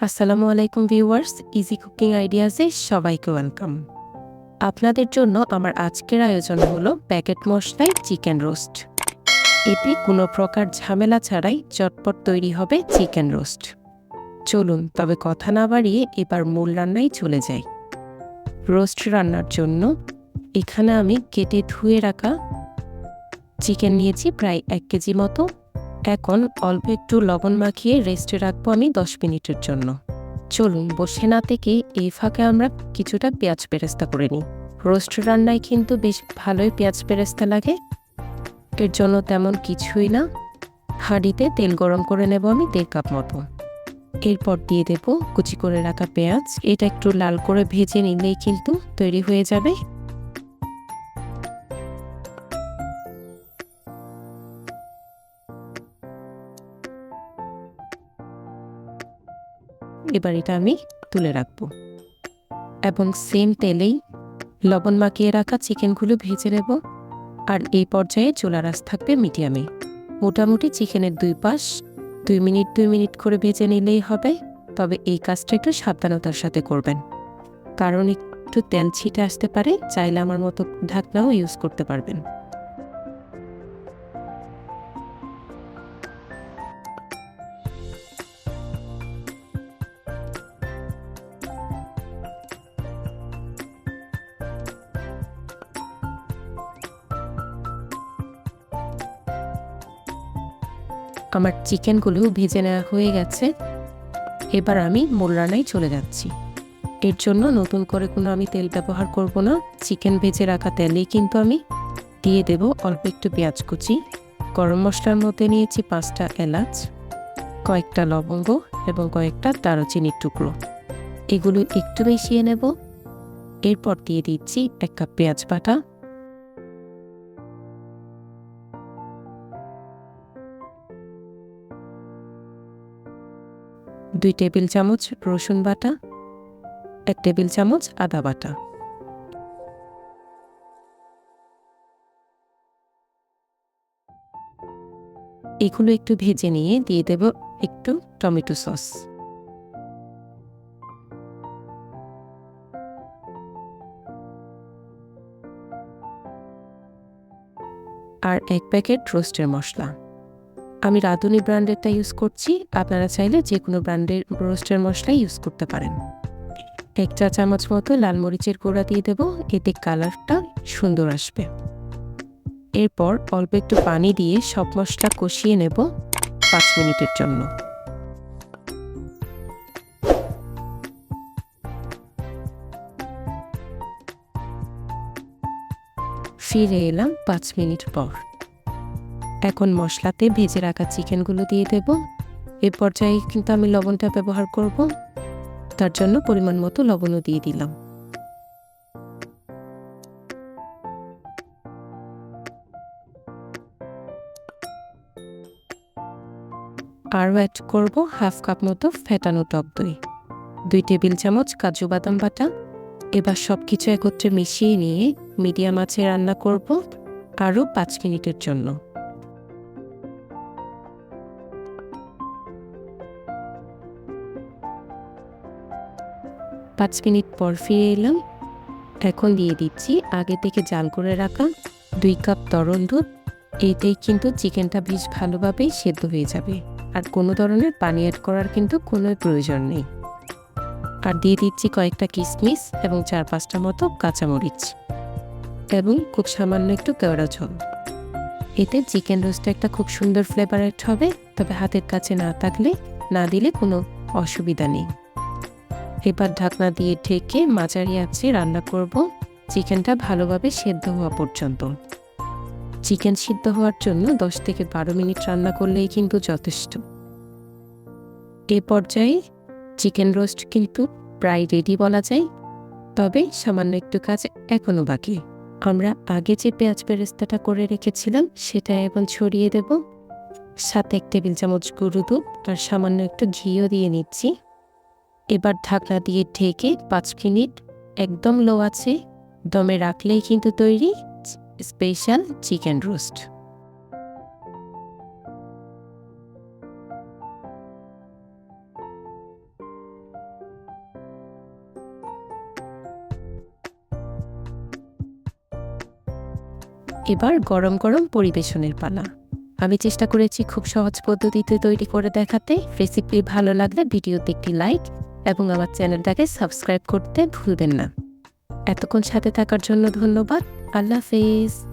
আসসালামু আলাইকুম viewers easy cooking আইডিয়াসে সবাইকে ওয়েলকাম। আপনাদের জন্য আমার আজকের আয়োজন হলো প্যাকেট মশলায় চিকেন রোস্ট। এটি কোনো প্রকার ঝামেলা ছাড়াই চটপট তৈরি হবে চিকেন রোস্ট। চলুন, তবে কথা না বাড়িয়ে এবার মূল রান্নায় চলে যাই। রোস্ট রান্নার জন্য এখানে আমি কেটে ধুয়ে রাখা চিকেন নিয়েছি প্রায় এক কেজি মতো। এখন অল্প একটু লবণ মাখিয়ে রেস্টে রাখব আমি দশ মিনিটের জন্য। চলুন, বসে না থেকে এই ফাঁকে আমরা কিছুটা পেঁয়াজ পেরেস্তা করে নিই। রোস্ট রান্নায় কিন্তু বেশ ভালোই পেঁয়াজ পেরেস্তা লাগে। এর জন্য তেমন কিছুই না। হাঁড়িতে তেল গরম করে নেব আমি দেড় কাপ মতো। এরপর দিয়ে দেব কুচি করে রাখা পেঁয়াজ। এটা একটু লাল করে ভেজে নিলেই কিন্তু তৈরি হয়ে যাবে। এবার এটা আমি তুলে রাখব। এবং সেম তেলেই লবণ মাখিয়ে রাখা চিকেনগুলো ভেজে নেব। আর এই পর্যায়ে চোলা রাস থাকবে মিডিয়ামে মোটামুটি চিকেনের দুই পাশ দুই মিনিট দুই মিনিট করে ভেজে নিলেই হবে। তবে এই কাজটা একটু সাবধানতার সাথে করবেন। কারণ একটু তেল ছিটে আসতে পারে, চাইলে আমার মতো ঢাকনাও ইউজ করতে পারবেন। আমার চিকেনগুলো ভেজে নেওয়া হয়ে গেছে। এবার আমি মূল রান্নায় চলে যাচ্ছি। এর জন্য নতুন করে কোনো আমি তেল ব্যবহার করব না। চিকেন ভেজে রাখা তেলেই কিন্তু আমি দিয়ে দেব অল্প একটু পেঁয়াজ কুচি, গরম মশলার মধ্যে নিয়েছি পাঁচটা এলাচ, কয়েকটা লবঙ্গ এবং কয়েকটা দারুচিনির টুকরো। এগুলো একটু মিশিয়ে নেব। এরপর দিয়ে দিচ্ছি এক কাপ পেঁয়াজ বাটা দুই টেবিল চামচ রসুন বাটা, এক টেবিল চামচ আদা বাটা। এগুলো একটু ভেজে নিয়ে দিয়ে দেব একটু টমেটো সস। আর এক প্যাকেট রোস্টের মশলা। আমি রাঁধুনি ব্র্যান্ডেরটা ইউজ করছি। আপনারা চাইলে যে কোনো ব্র্যান্ডের রোস্টের মশলা ইউজ করতে পারেন। এক চা চামচ মতো লাল মরিচের গুঁড়া দিয়ে দেবো। এতে কালারটা সুন্দর আসবে। এরপর অল্প একটু পানি দিয়ে সব মশলা কষিয়ে নেব পাঁচ মিনিটের জন্য। ফিরে এলাম পাঁচ মিনিট পর। এখন মশলাতে ভেজে রাখা চিকেনগুলো দিয়ে দেব। এ পর্যায়ে কিন্তু আমি লবণটা ব্যবহার করব। তার জন্য পরিমাণ মতো লবণও দিয়ে দিলাম। আরও অ্যাড করব হাফ কাপ মতো ফেটানো টক দই, দুই টেবিল চামচ কাজু বাদাম বাটা। এবার সব কিছু একত্রে মিশিয়ে নিয়ে মিডিয়াম আঁচে রান্না করব আরও পাঁচ মিনিটের জন্য। পাঁচ মিনিট পর ফিরে এলাম। এখন দিয়ে দিচ্ছি আগে থেকে জাল করে রাখা দুই কাপ তরল দুধ। এতেই কিন্তু চিকেনটা বেশ ভালোভাবেই সেদ্ধ হয়ে যাবে। আর কোনো ধরনের পানি অ্যাড করার কিন্তু কোনো প্রয়োজন নেই। আর দিয়ে দিচ্ছি কয়েকটা কিশমিশ এবং চার পাঁচটা মতো কাঁচামরিচ। এবং খুব সামান্য একটু কেওড়া ঝোল। এতে চিকেন রোস্টটা একটা খুব সুন্দর ফ্লেভার হবে। তবে হাতের কাছে না থাকলে, না দিলে কোনো অসুবিধা নেই। এবার ঢাকনা দিয়ে ঢেকে মাঝারি আছে রান্না করব। চিকেনটা ভালোভাবে সেদ্ধ হওয়া পর্যন্ত। চিকেন সিদ্ধ হওয়ার জন্য দশ থেকে বারো মিনিট রান্না করলেই কিন্তু যথেষ্ট। এ পর্যায়ে চিকেন রোস্ট কিন্তু প্রায় রেডি বলা যায়। তবে সামান্য একটু কাজ এখনও বাকি। আমরা আগে যে পেঁয়াজ বেরেস্তাটা করে রেখেছিলাম, সেটা এখন ছড়িয়ে দেব। সাথে এক টেবিল চামচ গুঁড়ো দুধ আর সামান্য একটু ঘিও দিয়ে নিচ্ছি। এবার ঢাকনা দিয়ে ঢেকে পাঁচ মিনিট একদম লো আছে। দমে রাখলেই কিন্তু তৈরি স্পেশাল চিকেন রোস্ট এবার গরম গরম পরিবেশনের পালা। আমি চেষ্টা করেছি খুব সহজ পদ্ধতিতে তৈরি করে দেখাতে। রেসিপি ভালো লাগলে ভিডিওতে একটি লাইক এবং আমার চ্যানেলটাকে সাবস্ক্রাইব করতে ভুলবেন না। এতক্ষণ সাথে থাকার জন্য ধন্যবাদ। আল্লাহ হাফেজ।